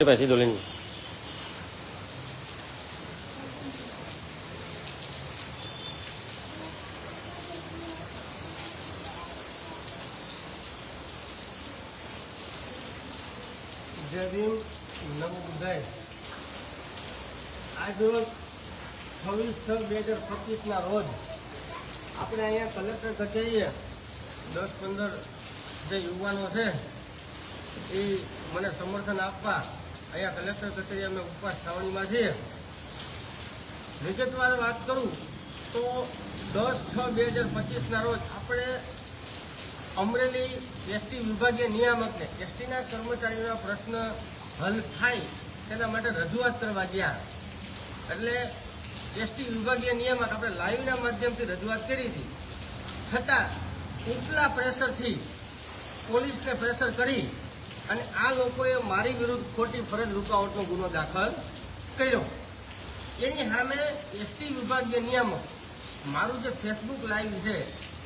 સીધો લઈને જય ભીમ નમો બુદ્ધાય આજ રોજ છવ્વીસ છ બે હજાર પચીસના રોજ આપણે અહીંયા કલેક્ટર કચેરીએ દસ પંદર જે યુવાનો છે એ મને સમર્થન આપવા અહીંયા કલેક્ટર કચેરી અમે ઉપવાસ છાવણીમાં છીએ. વિગતવાર વાત કરું તો દસ છ બે હજાર પચીસના રોજ આપણે અમરેલી એસટી વિભાગીય નિયામકને એસટીના કર્મચારીઓના પ્રશ્ન હલ થાય તેના માટે રજૂઆત કરવા ગયા. એટલે એસટી વિભાગીય નિયામક આપણે લાઈવના માધ્યમથી રજૂઆત કરી હતી. છતાં ઉપલા પ્રેશરથી પોલીસને પ્રેશર કરી અને આ લોકોએ મારી વિરુદ્ધ ખોટી ફરજ રૂકાવટનો ગુનો દાખલ કર્યો. એની સામે એસટી વિભાગીય નિયામક, મારું જે ફેસબુક લાઈવ છે,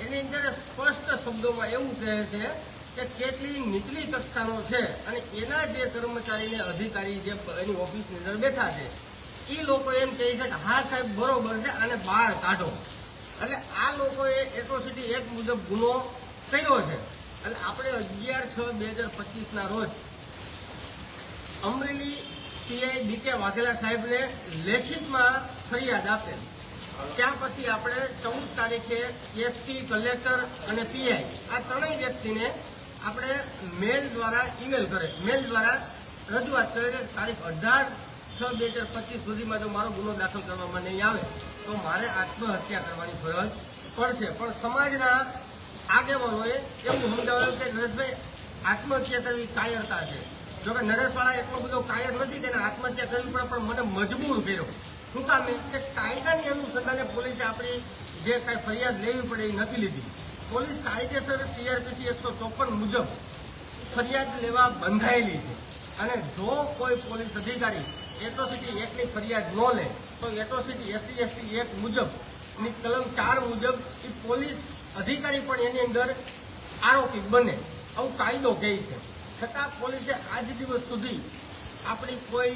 એની અંદર સ્પષ્ટ શબ્દોમાં એવું કહે છે કે કેટલી નીચલી કક્ષાનો છે અને એના જે કર્મચારીને અધિકારી જે એની ઓફિસની અંદર બેઠા છે એ લોકો એમ કહે છે કે હા સાહેબ, બરોબર છે, આને બહાર કાઢો. એટલે આ લોકોએ એટ્રોસિટી એક્ટ મુજબ ગુનો કર્યો છે. એટલે આપણે અગિયાર છ બે હજાર પચીસના રોજ અમરેલી પીઆઈ ડી કે વાઘેલા સાહેબને લેખિતમાં ફરિયાદ આપેલ. ત્યાં પછી આપણે ચૌદ તારીખે એસપી, કલેક્ટર અને પીઆઈ આ ત્રણેય વ્યક્તિને આપણે મેલ દ્વારા ઈમેલ કરે. મેલ દ્વારા રજૂઆત કરે તારીખ અઢાર છ બે હજાર પચીસ સુધીમાં જો મારો ગુનો દાખલ કરવામાં નહીં આવે, તો મારે આત્મહત્યા કરવાની ફરજ પડશે. પણ સમાજના આગેવાનોએ એવું સમજાવ્યું કે નરેશભાઈ આત્મહત્યા કરવી કાયરતા છે. જો કે નરેશવાળા એટલો બધો કાયર નથી, તેને આત્મહત્યા કરવી પડે, પણ મને મજબૂર કર્યો. શું કામ કે કાયદાની અનુસંધાને પોલીસે આપણી જે કાંઈ ફરિયાદ લેવી પડે એ નથી લીધી. પોલીસ કાયદેસર સીઆરપીસી એકસો ચોપન મુજબ ફરિયાદ લેવા બંધાયેલી છે. અને જો કોઈ પોલીસ અધિકારી એટ્રોસિટી એક્ટની ફરિયાદ ન લે, તો એટ્રોસિટી એસસી, એસટી એક્ટ મુજબની કલમ ચાર મુજબ એ પોલીસ અધિકારી પણ એની અંદર આરોપી બને. આવું કાયદો કહે છે. છતાં પોલીસે આજ દિવસ સુધી આપણી કોઈ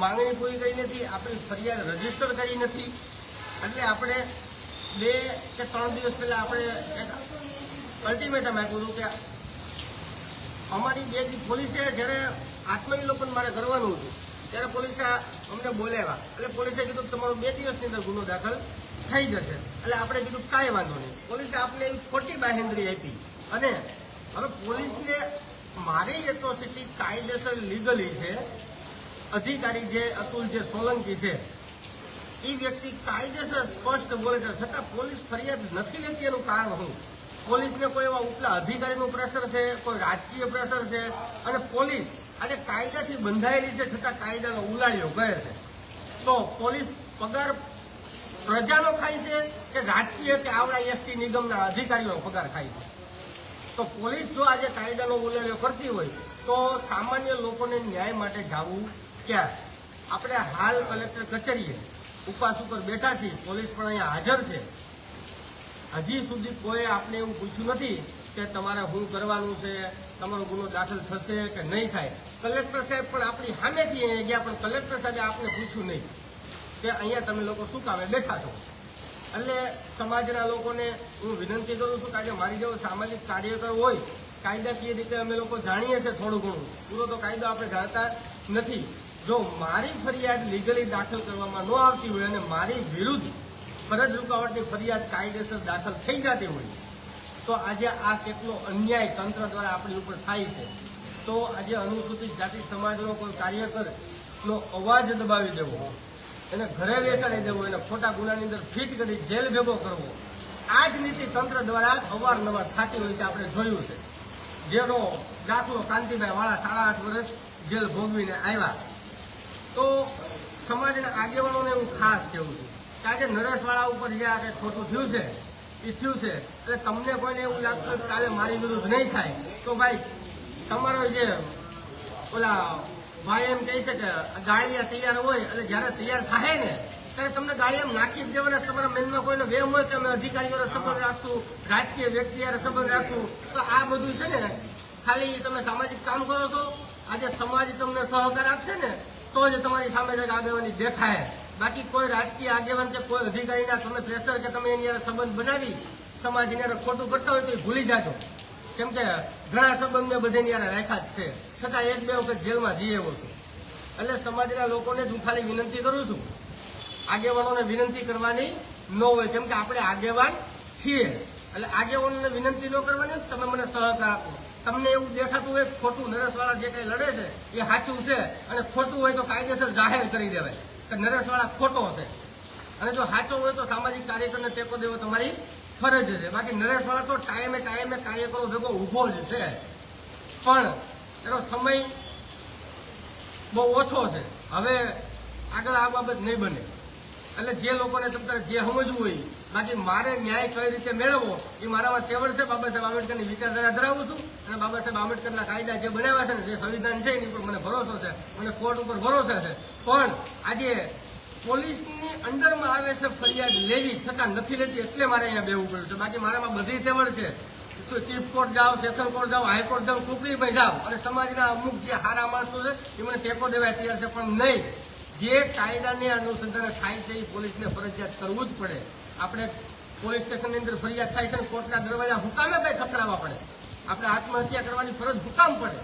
માંગણી પૂરી કરી નથી, આપણી ફરિયાદ રજિસ્ટર કરી નથી. એટલે આપણે બે કે ત્રણ દિવસ પહેલાં આપણે અલ્ટિમેટમ આપ્યું હતું કે અમારી બે પોલીસે જ્યારે આત્મવિલોપન મારે કરવાનું હતું, ત્યારે પોલીસે અમને બોલાવ્યા. એટલે પોલીસે કીધું તમારો બે દિવસની અંદર ગુનો દાખલ થઈ જશે. એટલે આપણે કીધું કાંઈ વાંધો નહીં. પોલીસે આપણે એવી ખોટી બાહેંધરી આપી. અને હવે પોલીસને મારી એટ્રોસિટી કાયદેસર લીગલી છે, અધિકારી જે અતુલ જે સોલંકી છે, એ વ્યક્તિ કાયદેસર સ્પષ્ટ બોલે છે. છતાં પોલીસ ફરિયાદ નથી લેતી એનું કારણ હું પોલીસને કોઈ એવા ઉપલા અધિકારીનું પ્રેશર છે, કોઈ રાજકીય પ્રેશર છે? અને પોલીસ આજે કાયદાથી બંધાયેલી છે, છતાં કાયદાનો ઉલાળ્યો કહે છે. તો પોલીસ પગાર પ્રજાનો ખાય છે કે રાજકીય કે આવડા એસટી નિગમના અધિકારીઓનો પગાર ખાય છે? તો પોલીસ જો આજે કાયદાનો ઉલ્લેખ કરતી હોય, તો સામાન્ય લોકોને ન્યાય માટે જવું ક્યાં? આપણે હાલ કલેક્ટર કચેરીએ ઉપવાસ ઉપર બેઠા છીએ, પોલીસ પણ અહીંયા હાજર છે. હજી સુધી કોઈ આપણે એવું પૂછ્યું નથી કે તમારે શું કરવાનું છે, તમારો ગુનો દાખલ થશે કે નહીં થાય. કલેક્ટર સાહેબ પણ આપણી સામેથી અહીંયા ગયા, પણ કલેક્ટર સાહેબે આપણે પૂછ્યું નહીં. કે અહીંયા તમે લોકો શું કામે બેઠા છો? એટલે સમાજના લોકોને હું વિનંતી કરું છું કે આજે મારી જેવો સામાજિક કાર્યકર હોય, કાયદાકીય રીતે અમે લોકો જાણીએ છીએ થોડું ઘણું. પૂરો તો કાયદો આપણે જાણતા નથી. જો મારી ફરિયાદ લીગલી દાખલ કરવામાં ન આવતી હોય અને મારી વિરુદ્ધ ફરજ રૂકાવટની ફરિયાદ કાયદેસર દાખલ થઈ જતી હોય, તો આજે આ કેટલો અન્યાય તંત્ર દ્વારા આપણી ઉપર થાય છે. તો આજે અનુસૂચિત જાતિ સમાજનો કોઈ કાર્યકરનો અવાજ દબાવી દેવો. એને ઘરે બેસાડી દેવો, એને ખોટા ગુનાની અંદર ફિટ કરી જેલ ભેગો કરવો. આ જ નીતિ તંત્ર દ્વારા અવારનવાર થતી હોય છે, આપણે જોયું છે. જેનો દાખલો કાંતિભાઈ વાળા સાડા આઠ વર્ષ જેલ ભોગવીને આવ્યા. તો સમાજના આગેવાનોને એવું ખાસ કહેવું છું કારણ કે નરેશવાળા ઉપર જે આ કંઈ ખોટું થયું છે, એ થયું છે. એટલે તમને કોઈને એવું લાગતું કાલે મારી વિરુદ્ધ નહીં થાય. તો ભાઈ, તમારો જે ઓલા ભાઈ એમ કહે કે ગાળિયા તૈયાર હોય એટલે જ્યારે તૈયાર થાય ને, ત્યારે તમને ગાળિયામાં નાખી જ દેવાના. તમારા મનમાં કોઈનો વેમ હોય કે અમે અધિકારીઓનો સંબંધ રાખશું, રાજકીય વ્યક્તિ સંબંધ રાખશું. તો આ બધું છે ને, ખાલી તમે સામાજિક કામ કરો છો. આજે સમાજ તમને સહકાર આપશે ને, તો જ તમારી સામે આગેવાની દેખાય. બાકી કોઈ રાજકીય આગેવાન કે કોઈ અધિકારીના તમે પ્રેશર કે તમે એની સંબંધ બનાવી સમાજ એને ખોટું કરતા હોય તો એ ભૂલી જાજો. કેમ કે ઘણા સંબંધ મેં બધેની હારે રાખ્યા જ છે. છતાં એક બે વખત જેલમાં જઈ આવ્યો છું. એટલે સમાજના લોકોને જ હું ખાલી વિનંતી કરું છું. આગેવાનોને વિનંતી કરવાની ન હોય, કેમ કે આપણે આગેવાન છીએ. એટલે આગેવાનોને વિનંતી ન કરવાની તમે મને સહકાર આપો. તમને એવું દેખાતું હોય ખોટું નરેશવાળા જે કંઈ લડે છે, એ સાચું છે. અને ખોટું હોય તો કાયદેસર જાહેર કરી દેવાય કે નરેશવાળા ખોટો છે અને જો સાચો હોય તો સામાજિક કાર્યક્રમને ટેકો દેવો તમારી ફરજ છે. બાકી નરેશવાળા તો ટાઈમે ટાઈમે કાર્યકરો ભેગો ઊભો જ છે. પણ એનો સમય બહુ ઓછો છે. હવે આગળ આ બાબત નહીં બને. એટલે જે લોકોને તમારે જે સમજવું હોય, બાકી મારે ન્યાય કઈ રીતે મેળવવો, એ મારામાં તેવડ છે. બાબા સાહેબ આંબેડકરની વિચારધારા ધરાવું છું. અને બાબા સાહેબ આંબેડકરના કાયદા જે બનાવ્યા છે ને, જે સંવિધાન છે, એની ઉપર મને ભરોસો છે. મને કોર્ટ ઉપર ભરોસો છે. પણ આજે પોલીસની અંડરમાં આવે છે ફરિયાદ લેવી છતાં નથી લેતી એટલે મારે અહીંયા બેવું પડ્યું છે. બાકી મારામાં બધી તેવડ છે. શું ચીફ કોર્ટ જાઓ સેશન કોર્ટ જાઓ હાઈકોર્ટ જાઓ ચૂંટણીમાં જાઓ અને સમાજના અમુક જે હારા માણસો છે એ મને ટેકો દેવા તૈયાર છે. પણ નહીં, જે કાયદાને અનુસંધાન થાય છે એ પોલીસને ફરજિયાત કરવું જ પડે. આપણે પોલીસ સ્ટેશનની અંદર ફરિયાદ થાય છે કોર્ટના દરવાજા હુકામે કઈ ખખડાવવા પડે. આપણે આત્મહત્યા કરવાની ફરજ હુકામ પડે.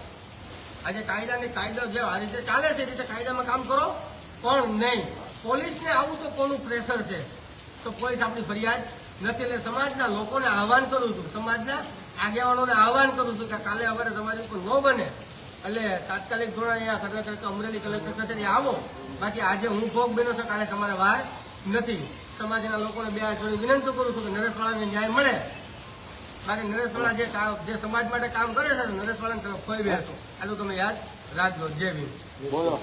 આજે કાયદાને કાયદો જે આ રીતે ચાલે છે, એ રીતે કાયદામાં કામ કરો, પણ નહીં. પોલીસને આવું તો કોનું પ્રેશર છે? તો પોલીસ આપણી ફરિયાદ નથી એટલે સમાજના લોકોને આહવાન કરું છું. સમાજના આગેવાનોને આહવાન કરું છું કે કાલે અમારે સમાજ ઉપર ન બને. એટલે તાત્કાલિક ધોરણે અહીંયા કલેક્ટર અમરેલી કલેક્ટર કચેરી આવો. બાકી આજે હું ભોગ બન્યો છું, કાલે તમારે વાર નથી. સમાજના લોકોને બે હાથ વિનંતી કરું છું કે નરેશવાળાને ન્યાય મળે. બાકી નરેશવાળા જે જે સમાજ માટે કામ કરે છે નરેશવાળાને તમે ખોઈ બેસો આટલું તમે યાદ રાખજો. જય ભીમ. બોલો.